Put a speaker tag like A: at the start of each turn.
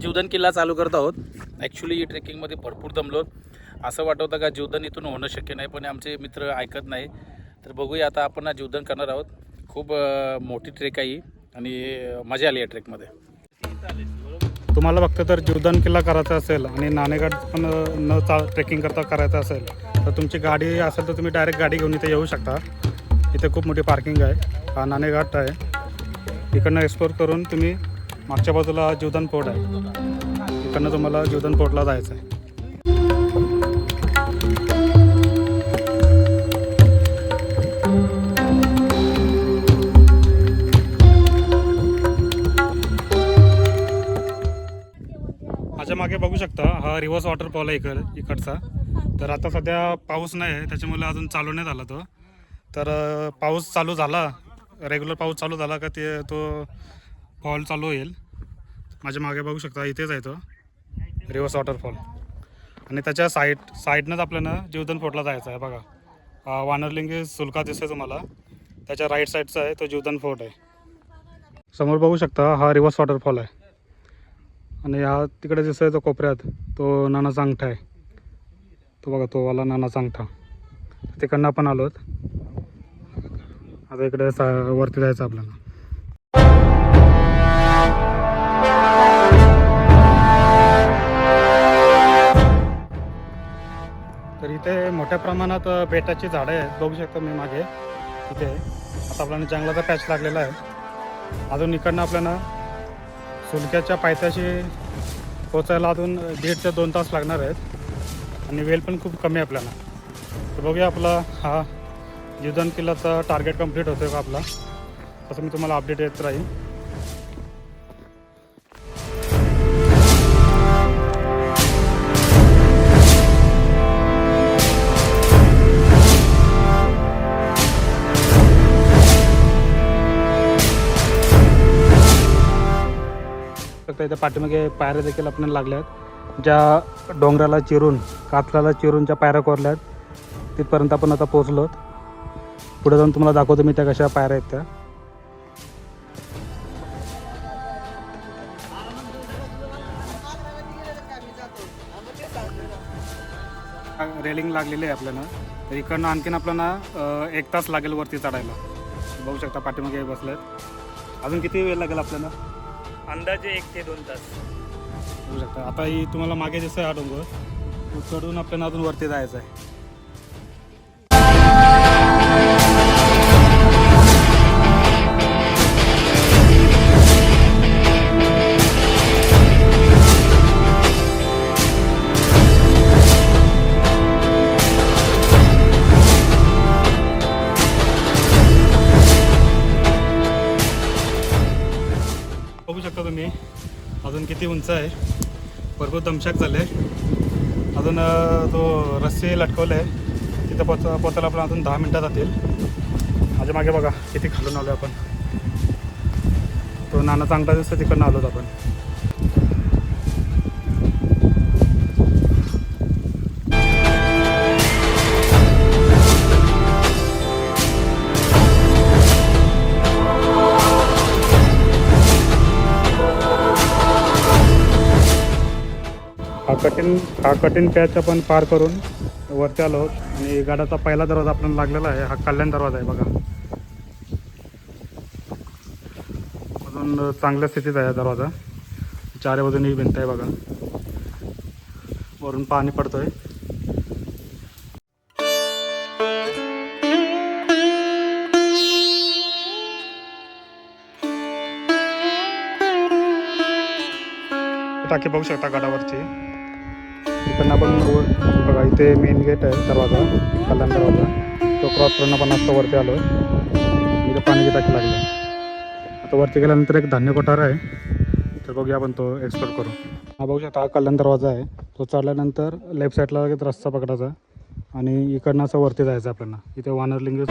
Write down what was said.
A: जीवधन किल्ला चालू करत आहोत. ॲक्च्युली ही ट्रेकिंगमध्ये भरपूर दमलो. असं वाटत होतं का जीवधन इथून होणं शक्य नाही पण आमचे मित्र ऐकत नाही. तर बघूया आता आपण हा जीवधन करणार आहोत. खूप मोठी ट्रेक आहे आणि मजा आली या ट्रेकमध्ये
B: तुम्हाला फक्त तर जीवदान किल्ला करायचा असेल आणि नाणेघाट पण न चा ट्रेकिंग करता करायचं असेल तर तुमची गाडी असेल तर तुम्ही डायरेक्ट गाडी घेऊन इथे येऊ शकता. इथे खूप मोठी पार्किंग आहे. हा नाणेघाट आहे. इकडनं एक्सप्लोर करून तुम्ही मागच्या बाजूला जीवदान फोर्ट आहे. इकडनं तुम्हाला जीवदान फोर्टला जायचं आहे माझ्या मागे बघू शकता हा रिव्हर्स वॉटरफॉल आहे इकड इकडचा. तर आता सध्या पाऊस नाही आहे त्याच्यामुळे अजून चालू नाही झाला तो. तर पाऊस चालू झाला रेग्युलर पाऊस चालू झाला का ते तो फॉल चालू होईल. माझ्या मागे बघू शकता इथेच आहे तो. Reverse waterfall. आणि त्याच्या साईड साईडनंच आपल्याला जीवधन फोर्टला जायचं आहे बघा. वानरलिंगी सुलका दिसतोय तुम्हाला. त्याच्या राईट साईडचा आहे तो जीवधन फोर्ट आहे. समोर बघू शकता हा रिव्हर्स वॉटरफॉल आहे. आणि हा तिकडे दिसतोय तो कोपऱ्यात तो नानाचा अंगठा आहे. तो बघा तो वाला नानाचा अंगठा तिकडनं आपण आलोत. आता इकडे सा वरती जायचं आपल्याला. तर इथे मोठ्या प्रमाणात बेटाची झाडं आहेत. बघू शकतो मी मागे. इथे आता आपल्याला जंगलाचा पॅच लागलेला आहे. अजून इकडनं आपल्याला सुलक्याच्या पायथ्याशी पोचायला अजून दीड ते दोन तास लागणार आहेत. आणि वेळ पण खूप कमी आहे आपल्याला. तर बघूया आपला हा जीवदान किल्ल्याचा टार्गेट कंप्लीट होतोय का आपला. तसं मी तुम्हाला अपडेट येत राहील शकता इथे पाठीमागे पायऱ्या देखील आपल्याला लागल्या आहेत. ज्या डोंगराला चिरून कातलाला चिरून ज्या पायऱ्या कोरल्या आहेत तिथपर्यंत आपण आता पोहोचलो पुढे जाऊन तुम्हाला दाखवतो मी त्या कशा पायऱ्या आहेत त्या. रेलिंग लागलेली आहे आपल्याला. तर इकडनं आणखीन आपल्याला एक तास लागेल वरती चढायला. बघू शकता पाठीमागे बसल्यात अजून किती वेळ लागेल आपल्याला?
C: अंदाजे एक ते दोन तास.
B: बघू शकता आता ही तुम्हाला मागे जसं हा डोंगर. तो चढून आपल्याला अजून वरती जायचं आहे शकता तुम्ही. अजून किती उंच आहे? भरपूर दमशाक झाले अजून तो रस्सी लटकवलं आहे तिथं पोच पोचायला आपण अजून दहा मिनटं जातील. माझ्या मागे बघा किती खालून आलो आपण. तो नाना चांगला दिसतो तिकडनं आलो आपण. हा कठीण हा कठीण पॅच आपण पार करून वरती आलो आहोत. आणि गाड्याचा पहिला दरवाजा आपल्याला लागलेला आहे. हा कल्याण दरवाजा आहे बघा. अजून चांगल्या स्थितीत आहे हा दरवाजा. चारी बाजूनी ही भिंत आहे बघा. वरून पाणी पडतोय. टाकी बघू शकता गाडावरची इकडनं आपण बघा इथे मेन गेट आहे दरवाजा कल्याण दरवाजा. तो क्रॉस करून आपण आता वरती आलो इथे पाण्याची टाकी लागली आता वरती गेल्यानंतर एक धान्य कोठार आहे. तर बघूया आपण तो एक्सप्लोर करू. हा बघू शकता हा कल्याण दरवाजा आहे. तो चढल्यानंतर लेफ्ट साईडला लगेच रस्ता पकडायचा आणि इकडनं असं वरती जायचं आपल्याला. इथे वानरलिंग